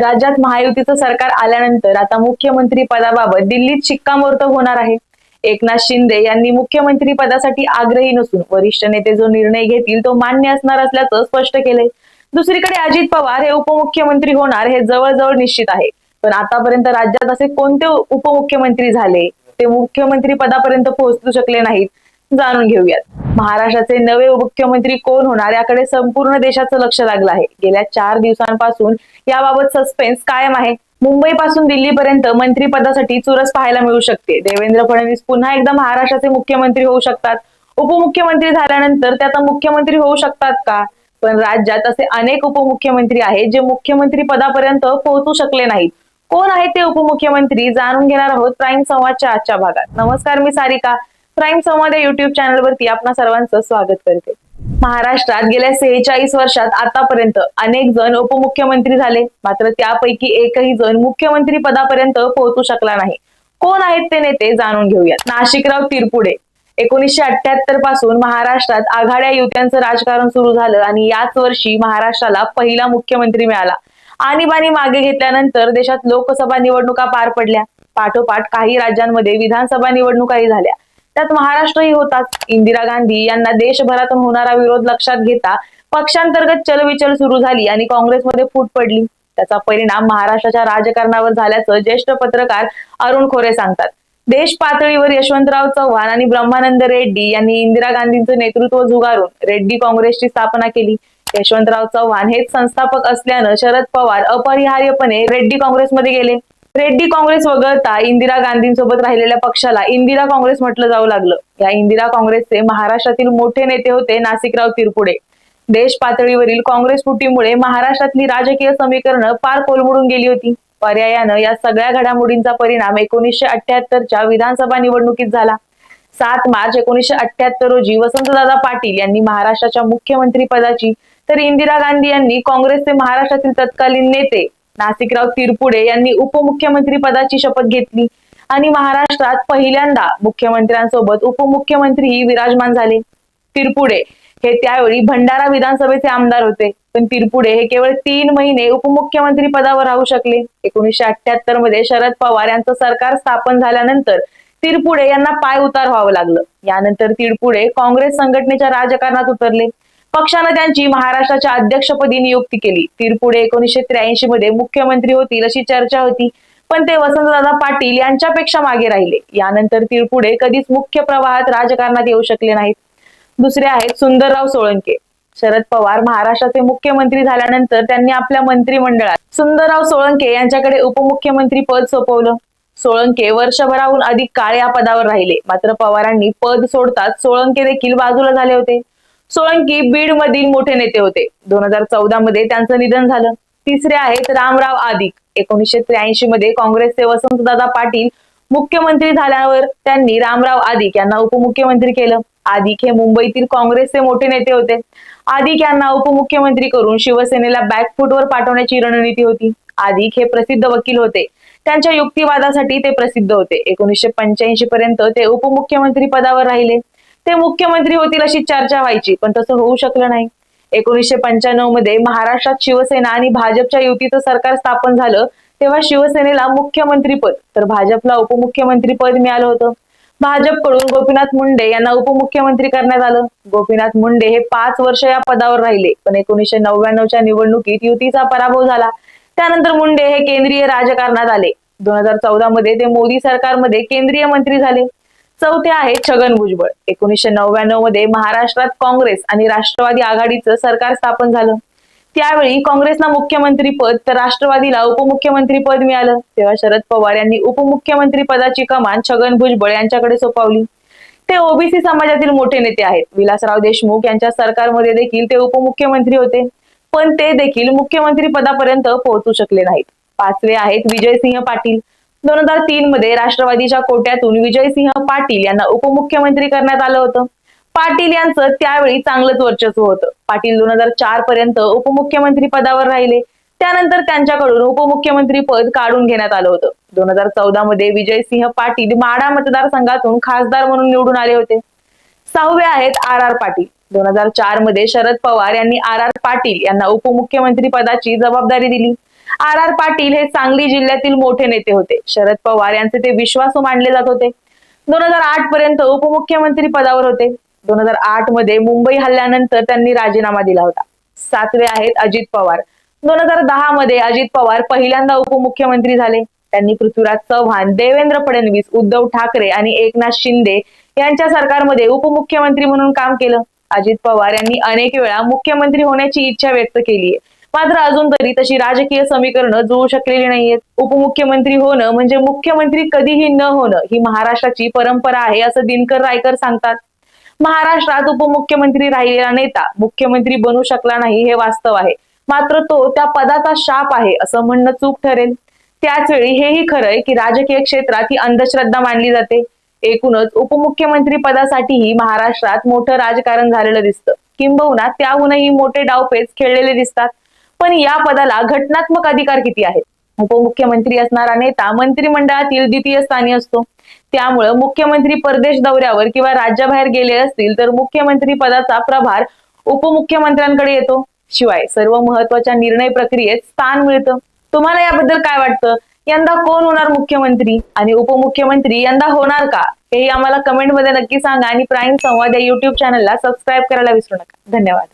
राज्यात महायुतीचं सरकार आल्यानंतर आता मुख्यमंत्री पदाबाबत दिल्लीत शिक्कामोर्तब होणार आहे. एकनाथ शिंदे यांनी मुख्यमंत्री पदासाठी आग्रही नसून वरिष्ठ नेते जो निर्णय घेतील तो मान्य असणार असल्याचं स्पष्ट केलंय. दुसरीकडे अजित पवार हे उपमुख्यमंत्री होणार हे जवळजवळ निश्चित आहे. पण आतापर्यंत राज्यात असे कोणते उपमुख्यमंत्री झाले? ते मुख्यमंत्री पदापर्यंत पोहोचू शकले नाहीत. जाणून घेऊयात. महाराष्ट्राचे नवे मुख्यमंत्री कोण होणार याकडे संपूर्ण देशाचं लक्ष लागलं आहे. गेल्या चार दिवसांपासून याबाबत सस्पेन्स कायम आहे. मुंबईपासून दिल्लीपर्यंत मंत्रीपदासाठी चुरस पाहायला मिळू शकते. देवेंद्र फडणवीस पुन्हा एकदा महाराष्ट्राचे मुख्यमंत्री होऊ शकतात. उपमुख्यमंत्री झाल्यानंतर ते आता मुख्यमंत्री होऊ शकतात का? पण राज्यात असे अनेक उपमुख्यमंत्री आहेत जे मुख्यमंत्री पदापर्यंत पोहोचू शकले नाहीत. कोण आहेत ते उपमुख्यमंत्री? जाणून घेणार आहोत प्राईम संवादच्या आजच्या भागात. नमस्कार मी सारिका. प्राईम संवाद या युट्यूब चॅनलवरती आपणा सर्वांचं स्वागत करते. महाराष्ट्रात गेल्या सेहेचाळीस वर्षात आतापर्यंत अनेक जण उपमुख्यमंत्री झाले. मात्र त्यापैकी एकही जण मुख्यमंत्री पदापर्यंत पोहोचू शकला नाही. कोण आहेत ते नेते जाणून घेऊयात. नाशिकराव तिरपुडे. एकोणीसशे अठ्याहत्तरपासून महाराष्ट्रात आघाड्या युत्यांचं राजकारण सुरू झालं आणि याच वर्षी महाराष्ट्राला पहिला मुख्यमंत्री मिळाला. आणीबाणी मागे घेतल्यानंतर देशात लोकसभा निवडणुका पार पडल्या. पाठोपाठ काही राज्यांमध्ये विधानसभा निवडणुकाही झाल्या. त्यात महाराष्ट्रही होताच. इंदिरा गांधी यांना देशभरातून होणारा विरोध लक्षात घेता पक्षांतर्गत चलविचल सुरू झाली आणि काँग्रेसमध्ये फूट पडली. त्याचा परिणाम महाराष्ट्राच्या राजकारणावर झाल्याचं ज्येष्ठ पत्रकार अरुण खोरे सांगतात. देश पातळीवर यशवंतराव चव्हाण आणि ब्रह्मानंद रेड्डी यांनी इंदिरा गांधींचं नेतृत्व झुगारून रेड्डी काँग्रेसची स्थापना केली. यशवंतराव चव्हाण हेच संस्थापक असल्यानं शरद पवार अपरिहार्यपणे रेड्डी काँग्रेसमध्ये गेले. रेड्डी काँग्रेस वगळता इंदिरा गांधींसोबत राहिलेल्या पक्षाला इंदिरा काँग्रेस म्हटलं जाऊ लागलं. या इंदिरा काँग्रेसचे महाराष्ट्रातील मोठे नेते होते नाशिकराव तिरपुडे. देश पातळीवरील काँग्रेस फुटीमुळे महाराष्ट्रातली राजकीय समीकरणं पार कोलमडून गेली होती. पर्यायानं या सगळ्या घडामोडींचा परिणाम एकोणीसशे अठ्याहत्तरच्या विधानसभा निवडणुकीत झाला. सात मार्च एकोणीसशे अठ्याहत्तर रोजी वसंतदादा पाटील यांनी महाराष्ट्राच्या मुख्यमंत्री पदाची तर इंदिरा गांधी यांनी काँग्रेसचे महाराष्ट्रातील तत्कालीन नेते नाशिकराव तिरपुडे यांनी उपमुख्यमंत्री पदाची शपथ घेतली. आणि महाराष्ट्रात पहिल्यांदा मुख्यमंत्र्यांसोबत उपमुख्यमंत्रीही विराजमान झाले. तिरपुडे हे त्यावेळी भंडारा विधानसभेचे आमदार होते. पण तिरपुडे हे केवळ तीन महिने उपमुख्यमंत्री पदावर राहू शकले. एकोणीसशे अठ्याहत्तरमध्ये शरद पवार यांचं सरकार स्थापन झाल्यानंतर तिरपुडे यांना पाय उतार व्हावं लागलं. यानंतर तिरपुडे काँग्रेस संघटनेच्या राजकारणात उतरले. पक्षानं त्यांची महाराष्ट्राच्या अध्यक्षपदी नियुक्ती केली. तिरपुडे एकोणीसशे त्र्याऐंशी मध्ये मुख्यमंत्री होतील अशी चर्चा होती. पण ते वसंतदादा पाटील यांच्यापेक्षा मागे राहिले. यानंतर तिरपुडे कधीच मुख्य प्रवाहात राजकारणात येऊ शकले नाहीत. दुसरे आहेत सुंदरराव सोळंके. शरद पवार महाराष्ट्राचे मुख्यमंत्री झाल्यानंतर त्यांनी आपल्या मंत्रिमंडळात सुंदरराव सोळंके यांच्याकडे उपमुख्यमंत्री पद सोपवलं. सोळंके वर्षभराहून अधिक काळ या पदावर राहिले. मात्र पवारांनी पद सोडताच सोळंके देखील बाजूला झाले होते. सोळंकी बीड मधील मोठे नेते होते. दोन हजार चौदा मध्ये त्यांचं निधन झालं. तिसरे आहेत रामराव आदिक. एकोणीसशे त्र्याऐंशी मध्ये काँग्रेसचे वसंतदादा पाटील मुख्यमंत्री झाल्यावर त्यांनी रामराव आदिक यांना उपमुख्यमंत्री केलं. आदिक हे मुंबईतील काँग्रेसचे मोठे नेते होते. आदिक यांना उपमुख्यमंत्री करून शिवसेनेला बॅकफुटवर पाठवण्याची रणनीती होती. आदिक हे प्रसिद्ध वकील होते. त्यांच्या युक्तिवादासाठी ते प्रसिद्ध होते. एकोणीसशे पंच्याऐंशी पर्यंत ते उपमुख्यमंत्री पदावर राहिले. ते मुख्यमंत्री होतील अशी चर्चा व्हायची पण तसं होऊ शकलं नाही. एकोणीसशे पंच्याण्णवमध्ये महाराष्ट्रात शिवसेना आणि भाजपच्या युतीचं सरकार स्थापन झालं तेव्हा शिवसेनेला मुख्यमंत्रीपद तर भाजपला उपमुख्यमंत्रीपद मिळालं होतं. भाजपकडून गोपीनाथ मुंडे यांना उपमुख्यमंत्री करण्यात आलं. गोपीनाथ मुंडे हे पाच वर्ष या पदावर राहिले पण एकोणीसशे नव्याण्णवच्या निवडणुकीत युतीचा पराभव झाला. त्यानंतर मुंडे हे केंद्रीय राजकारणात आले. दोन हजार चौदा मध्ये ते मोदी सरकारमध्ये केंद्रीय मंत्री झाले. चौथे आहे छगन भुजबळ. एकोणीसशे नव्याण्णवमध्ये महाराष्ट्रात काँग्रेस आणि राष्ट्रवादी आघाडीचं सरकार स्थापन झालं. त्यावेळी काँग्रेसला मुख्यमंत्री पद तर राष्ट्रवादीला उपमुख्यमंत्री पद मिळालं. तेव्हा शरद पवार यांनी उपमुख्यमंत्री पदाची कमान छगन भुजबळ यांच्याकडे सोपवली. ते ओबीसी समाजातील मोठे नेते आहेत. विलासराव देशमुख यांच्या सरकारमध्ये देखील ते उपमुख्यमंत्री होते. पण ते देखील मुख्यमंत्री पदापर्यंत पोहोचू शकले नाहीत. पाचवे आहेत विजयसिंह पाटील. दोन हजार तीन मध्ये राष्ट्रवादीच्या कोट्यातून विजयसिंह पाटील यांना उपमुख्यमंत्री करण्यात आलं होतं. पाटील यांचं त्यावेळी चांगलंच वर्चस्व होतं. पाटील दोन हजार चार पर्यंत उपमुख्यमंत्री पदावर राहिले. त्यानंतर त्यांच्याकडून उपमुख्यमंत्री पद काढून घेण्यात आलं होतं. दोन हजार चौदा मध्ये विजयसिंह पाटील माडा मतदारसंघातून खासदार म्हणून निवडून आले होते. सहावे आहेत आर आर पाटील. दोन हजार चारमध्ये शरद पवार यांनी आर आर पाटील यांना उपमुख्यमंत्री पदाची जबाबदारी दिली. आर आर पाटील हे सांगली जिल्ह्यातील मोठे नेते होते. शरद पवार यांचे ते विश्वासू मानले जात होते. दोन हजार आठ पर्यंत उपमुख्यमंत्री पदावर होते. दोन हजार आठमध्ये मुंबई हल्ल्यानंतर त्यांनी राजीनामा दिला होता. सातवे आहेत अजित पवार. दोन हजार दहा मध्ये अजित पवार पहिल्यांदा उपमुख्यमंत्री झाले. त्यांनी पृथ्वीराज चव्हाण देवेंद्र फडणवीस उद्धव ठाकरे आणि एकनाथ शिंदे यांच्या सरकारमध्ये उपमुख्यमंत्री म्हणून काम केलं. अजित पवार यांनी अनेक वेळा मुख्यमंत्री होण्याची इच्छा व्यक्त केली आहे मात्र अजून तरी तशी राजकीय समीकरणं जुळू शकलेली नाहीयेत. उपमुख्यमंत्री होणं म्हणजे मुख्यमंत्री कधीही न होणं ही महाराष्ट्राची परंपरा आहे असं दिनकर रायकर सांगतात. महाराष्ट्रात उपमुख्यमंत्री राहिलेला नेता मुख्यमंत्री बनू शकला नाही हे वास्तव आहे. मात्र तो त्या पदाचा शाप आहे असं म्हणणं चूक ठरेल. त्याच वेळी हेही खरंय की राजकीय क्षेत्रात ही अंधश्रद्धा मानली जाते. एकूणच उपमुख्यमंत्री पदासाठीही महाराष्ट्रात मोठं राजकारण झालेलं दिसतं. किंबहुना त्याहूनही मोठे डावपेच खेळलेले दिसतात. पण या पदाला घटनात्मक अधिकार किती आहेत उपमुख्यमंत्री असणारा नेता मंत्रिमंडळातील द्वितीय स्थानी असतो. त्यामुळं मुख्यमंत्री परदेश दौऱ्यावर किंवा राज्याबाहेर गेले असतील तर मुख्यमंत्री पदाचा प्रभार उपमुख्यमंत्र्यांकडे येतो. शिवाय सर्व महत्त्वाच्या निर्णय प्रक्रियेत स्थान मिळतं. तुम्हाला याबद्दल काय वाटतं? यंदा कोण होणार मुख्यमंत्री? आणि उपमुख्यमंत्री यंदा होणार का? हेही आम्हाला कमेंटमध्ये नक्की सांगा आणि प्राईम संवाद या युट्यूब चॅनलला सबस्क्राईब करायला विसरू नका. धन्यवाद.